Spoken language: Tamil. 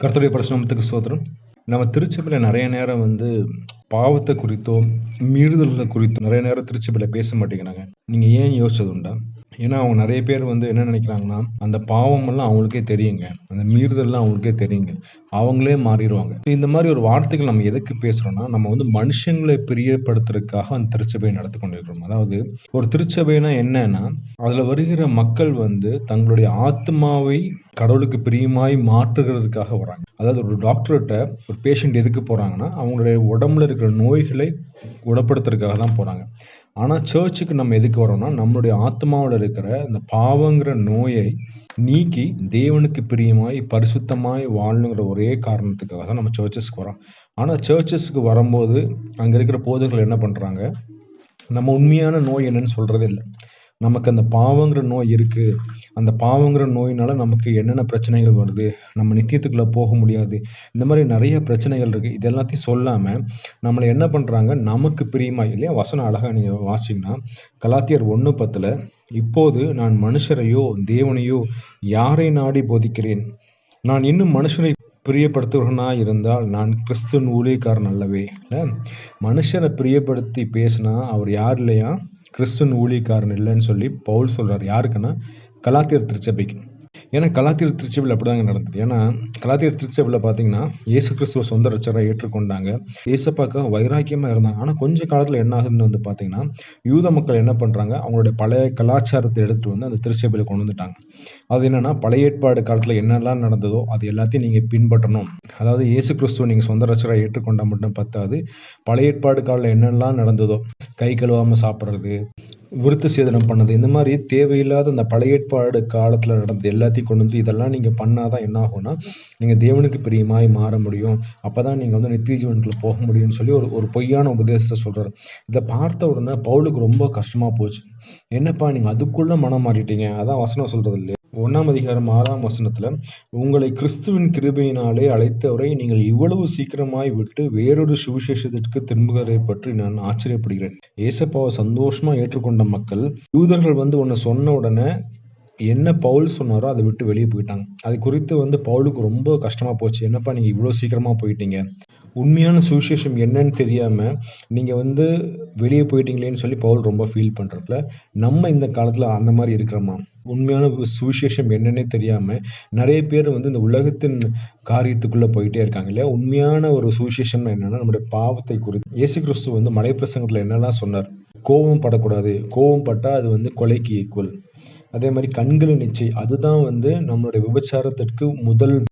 கர்த்தருடைய பரிசுநாமத்துக்கு சோதரம் நம்ம திருச்சபையில் நிறைய நேரம் வந்து பாவத்தை குறித்தோ மீறுதல்களை குறித்தோ நிறைய நேரம் திருச்சபையில் பேச மாட்டேங்கிறாங்க. நீங்கள் ஏன் யோசிச்சது உண்டா? ஏன்னா அவங்க நிறைய பேர் வந்து என்ன நினைக்கிறாங்கன்னா அந்த பாவமெல்லாம் அவங்களுக்கே தெரியுங்க. அந்த மீறுதல்லாம் அவங்களுக்கே தெரியுங்க. அவங்களே மாறிடுவாங்க. இந்த மாதிரி ஒரு வார்த்தைகள் நம்ம எதுக்கு பேசுகிறோம்னா நம்ம வந்து மனுஷங்களை பிரியப்படுத்துறதுக்காக அந்த திருச்சபையை நடத்தி கொண்டிருக்கிறோம். அதாவது ஒரு திருச்சபைனா என்னன்னா அதில் வருகிற மக்கள் வந்து தங்களுடைய ஆத்மாவை கடவுளுக்கு பிரியமாய் மாற்றுகிறதுக்காக வராங்க. அதாவது ஒரு டாக்டர்கிட்ட ஒரு பேஷண்ட் எதுக்கு போகிறாங்கன்னா அவங்களுடைய உடம்புல இருக்கிற நோய்களை குணப்படுத்துறதுக்காக தான் போகிறாங்க ஆனால் சர்ச்சுக்கு நம்ம எதுக்கு வரோம்னா நம்மளுடைய ஆத்மாவில் இருக்கிற இந்த பாவங்கிற நோயை நீக்கி தேவனுக்கு பிரியமாய் பரிசுத்தமாய் வாழணுங்கிற ஒரே காரணத்துக்காக தான் நம்ம சர்ச்சஸ்க்கு வரோம். ஆனால் சர்ச்சஸ்க்கு வரும்போது அங்கே இருக்கிற போதர்கள் என்ன பண்ணுறாங்க நம்ம உண்மையான நோய் என்னன்னு சொல்கிறதே இல்லை. நமக்கு அந்த பாவங்கிற நோய் இருக்குது அந்த பாவங்கிற நோயினால் நமக்கு என்னென்ன பிரச்சனைகள் வருது? நம்ம நித்தியத்துக்குள்ளே போக முடியாது. இந்த மாதிரி நிறைய பிரச்சனைகள் இருக்குது இது எல்லாத்தையும் சொல்லாமல் நம்மளை என்ன பண்ணுறாங்க நமக்கு பிரியமா இல்லையா? வசனம் அழகாக நீங்கள் வாசிங்கன்னா கலாத்தியர் ஒன்று பத்தில் இப்போது நான் மனுஷரையோ தேவனையோ யாரை நாடி போதிக்கிறேன்? நான் இன்னும் மனுஷனை பிரியப்படுத்துகிறவனாக இருந்தால் நான் கிறிஸ்துவன் ஊழியக்காரன் அல்லவே. இல்லை? மனுஷனை பிரியப்படுத்தி பேசினா அவர் யார் இல்லையா? கிறிஸ்துவன் ஊழியக்காரன் இல்லைன்னு சொல்லி பவுல் சொல்கிறார் யாருக்குன்னா? கலாத்தியர் திருச்சபைக்கு. ஏன்னா கலாத்தியர் திருச்சபையில் அப்படிதாங்க நடந்தது. ஏன்னா கலாத்தியர் திருச்சபையில் பார்த்தீங்கன்னா ஏசு கிறிஸ்துவ சொந்த ரச்சராக ஏற்றுக்கொண்டாங்க. ஏசப்பாக்க வைராக்கியமாக இருந்தாங்க. ஆனால் கொஞ்ச காலத்தில் என்ன ஆகுதுன்னு வந்து பார்த்தீங்கன்னா யூத மக்கள் என்ன பண்ணுறாங்க அவங்களுடைய பழைய கலாச்சாரத்தை எடுத்துகிட்டு வந்து அந்த திருச்சபையில் கொண்டு வந்துட்டாங்க. அது என்னென்னா பழைய ஏற்பாடு காலத்தில் என்னெல்லாம் நடந்ததோ அது எல்லாத்தையும் நீங்கள் பின்பற்றணும். அதாவது இயேசு கிறிஸ்துவ நீங்கள் சொந்த ரச்சராக ஏற்றுக்கொண்டால் மட்டும் பத்தாது. பழைய ஏற்பாடு காலில் என்னெல்லாம் நடந்ததோ கை கழுவாமல் சாப்பிட்றது விருத்த சேதனம் பண்ணது இந்த மாதிரி தேவையில்லாத அந்த பழைய ஏற்பாடு காலத்தில் நடந்தது எல்லாத்தையும் கொண்டு வந்து இதெல்லாம் நீங்கள் பண்ணாதான் என்ன ஆகும்னா நீங்கள் தேவனுக்கு பிரியமாய் மாற முடியும். அப்போ தான் நீங்கள் வந்து நித்திய ஜீவனுக்குள்ள போக முடியும்னு சொல்லி ஒரு ஒரு பொய்யான உபதேசத்தை சொல்கிறார் இதை பார்த்த உடனே பவுலுக்கு ரொம்ப கஷ்டமாக போச்சு. என்னப்பா நீங்கள் அதுக்குள்ளே மனம் மாறிட்டீங்க? அதான் வசனம் சொல்கிறது இல்லையா? ஒன்றாம் அதிகாரம் ஆறாம் வசனத்தில் உங்களை கிறிஸ்துவின் கிருபையினாலே அழைத்தவரை நீங்கள் இவ்வளவு சீக்கிரமாய் விட்டு வேறொரு சுவிசேஷத்திற்கு திரும்புகிறதை பற்றி நான் ஆச்சரியப்படுகிறேன். ஏசப்பாவை சந்தோஷமாக ஏற்றுக்கொண்ட மக்கள் யூதர்கள் வந்து ஒன்று சொன்ன உடனே என்ன பவுல் சொன்னாரோ அதை விட்டு வெளியே போயிட்டாங்க. அது குறித்து வந்து பவுலுக்கு ரொம்ப கஷ்டமாக போச்சு. என்னப்பா நீங்கள் இவ்வளோ சீக்கிரமாக போயிட்டீங்க? உண்மையான சுவிசேஷம் என்னன்னு தெரியாமல் நீங்கள் வந்து வெளியே போயிட்டீங்களேன்னு சொல்லி பவுல் ரொம்ப ஃபீல் பண்ணுறதுல நம்ம இந்த காலத்தில் அந்த மாதிரி இருக்கிறோமா? உண்மையான சுவிசேஷம் என்னன்னே தெரியாமல் நிறைய பேர் வந்து இந்த உலகத்தின் காரியத்துக்குள்ளே போயிட்டே இருக்காங்க இல்லையா? உண்மையான ஒரு சுவிசேஷம் என்னென்னா நம்முடைய பாவத்தை குறித்து. இயேசு கிறிஸ்து வந்து மலைப்பிரசங்கத்தில் என்னெல்லாம் சொன்னார்? கோபம் படக்கூடாது. கோபம் பட்டால் அது வந்து கொலைக்கு ஈக்குவல் அதே மாதிரி கண்களின் இச்சை அதுதான் வந்து நம்மளுடைய விபச்சாரத்திற்கு முதல்